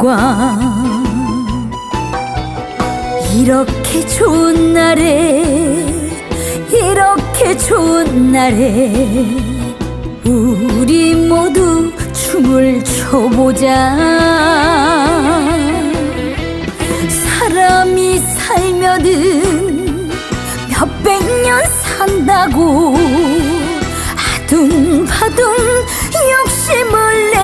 영광 이렇게 좋은 날에 이렇게 좋은 날에 우리 모두 춤을 춰보자. 사람이 살면은 몇백 년 산다고 아둥바둥